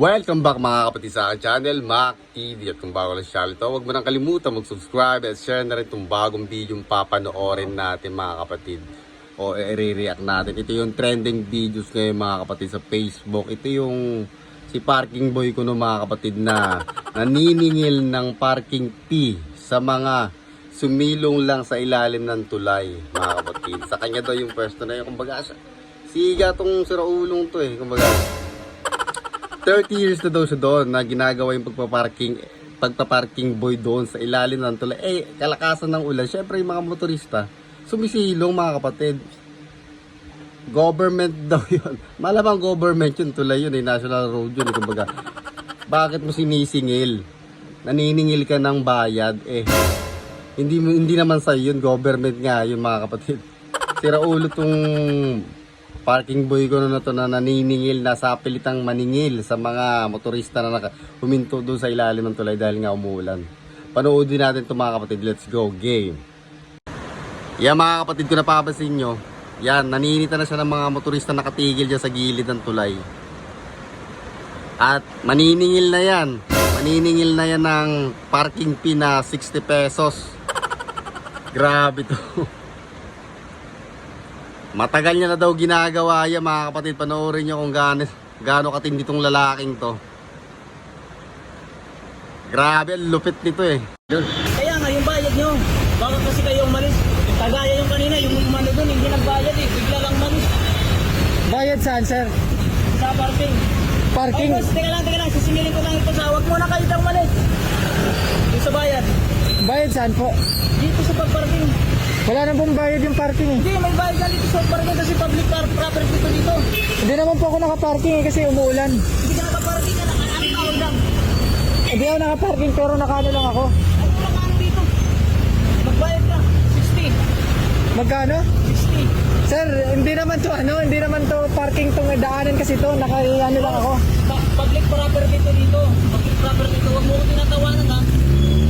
Welcome back mga kapatid sa aking channel, Mac TV. At kung bago lang siya ito, huwag mo nang kalimutan mag-subscribe at share na rin itong bagong video yung papanoorin natin mga kapatid. O i-react natin. Ito yung trending videos ngayon mga kapatid sa Facebook. Ito yung si parking boy ko no mga kapatid na naniningil ng parking fee sa mga sumilong lang sa ilalim ng tulay mga kapatid. Sa kanya daw yung pwesto na yun. Kumbaga, siga tong siraulong to eh. Kumbaga, 30 years na daw siya doon na ginagawa yung pagpaparking pagpaparking boy doon sa ilalim ng tulay. Eh, kalakasan ng ulan. Syempre yung mga motorista, sumisilong mga kapatid. Government daw yun. Malamang government yun, tulay yun eh, national road yun. Eh, kumbaga, bakit mo sinisingil? Naniningil ka ng bayad eh. Hindi hindi naman sa yun, government nga yun mga kapatid. Sira ulo tong parking boy ko na to na naniningil na sa pilitang maningil sa mga motorista na naka, huminto doon sa ilalim ng tulay dahil nga umuulan. Panoodin natin ito mga kapatid. Let's go, game. Yan mga kapatid ko napapansin nyo. Yan, naninita na siya ng mga motorista nakatigil dyan sa gilid ng tulay. At maniningil na yan. Maniningil na yan ng parking fee na 60 pesos. Grabe to. Matagal niya na daw ginagawa yan mga kapatid. Panoorin nyo kung gaano, gaano katindi tong lalaking to. Grabe, ang lupit nito eh. Kaya nga yung bayad nyo, baka kasi kayo umalis. Kagaya yung kanina, yung umano dun, hindi nagbayad eh, bigla lang malis Bayad saan, sir? sa parking. Parking? Ay, boss, teka lang, teka lang, sisingilin ko lang ito sa wag muna kayo daw umalis. Yung sa bayad, Bayad saan po? dito sa pagparking. Wala na pong bayad yung parking eh. Hindi, may bayad na dito sa parking kasi public par- property dito dito. Hindi naman po ako nakaparking eh kasi umuulan. Hindi ka nakaparking ka na, ano tawag lang. Hindi ako nakaparking pero nakaano lang ako. Ano lang ano dito? Magbayad ka, 60. Magkano? 60. Sir, hindi naman to ano, hindi naman to parking tong daanan kasi to, nakaano lang ako. Public property dito dito. Public property dito, wag mo ko tinatawanan ha.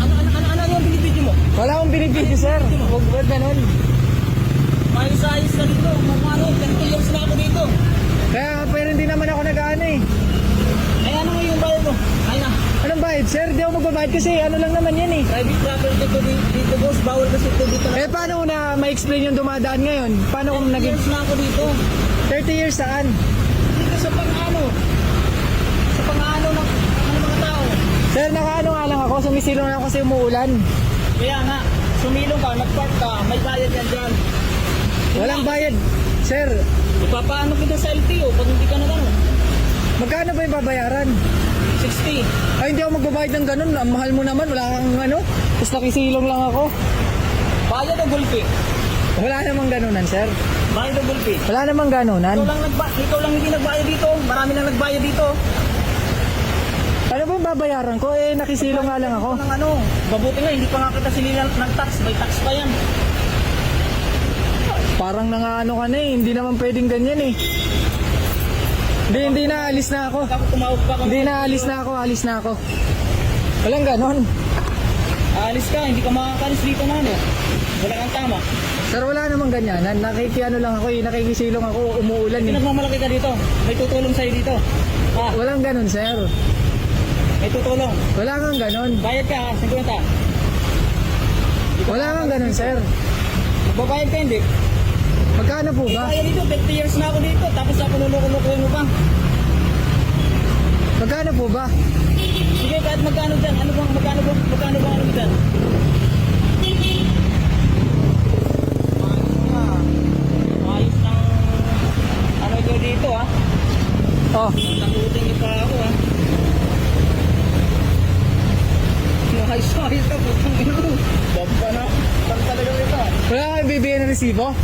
Ano, ano, ano, ano yung binibidyo mo? Binibidyo, sir. Huwag huwag ganun. Maayos-ayos ka dito. Mga ano, 10 years na ako dito. Kaya pero hindi naman ako nag-ano eh. Ay, ano yung bayad mo? Ay na, Anong bayad, sir? Di ako magbabayad kasi ano lang naman yan eh. private property dito, dito, boss. Bawal kasi ito dito na. Eh paano ko na ma-explain yung dumadaan ngayon? Paano kung 10 naging years na ako dito. 30 years saan? Dito sa pang-ano. Sa pang-ano ng, ng mga tao. Sir, nakaano nga lang ako, sumisilong lang ako kasi umuulan. Kaya nga, sumilong ka, nag-park ka, may bayad yan dyan. Walang bayad. Sir, Ipapaano kita sa LTO pag hindi ka na magkano ba yung babayaran? 60. Ay, hindi ako magbabayad ng ganun. Ang mahal mo naman. Wala kang ano. Tapos nakisilong lang ako. Bayad o gulpi? Wala namang ganunan, sir. Bayad o gulpi? Wala namang ganunan. Ikaw lang, nagba ikaw lang hindi nagbayad dito. Marami nang nagbayad dito. Ano ba yung babayaran ko? Eh, nakisilong nga lang ako. Ng ano, mabuti nga, hindi pa nga kita sinila ng tax. May tax pa yan. Parang nangaano ka na eh. Hindi naman pwedeng ganyan eh. Hindi, hindi na. Alis na ako. Tumawag pa. Hindi na. Alis na ako. Alis na ako. Walang ganon. Alis ka, hindi ka makakalis dito na ano. Wala kang tama. Sir, wala namang ganyan. Nakikiano lang ako eh. Nakikisilong ako. Umuulan eh. Pinagmamalaki ka dito. May tutulong sa'yo dito. Ha? Walang ganon, sir. May tutulong. Wala kang ganon. Bayad ka ha, 50. Wala kang ganon, sir. Magbabayad ka hindi. Magkano po ba? Bayad dito, 50 years na ako dito. Tapos ako nuloko-lokohin mo pa. Magkano po ba? Sige, kahit magkano dyan. Ano bang, magkano bang, magkano bang ano dyan? Ayos ng ano ito dito ha. Oh, Nakuting niyo pa ako ha. Ayos ayos ka putang ino. Bamba na. Pag talaga ito. wala kang bibigyan ng resibo?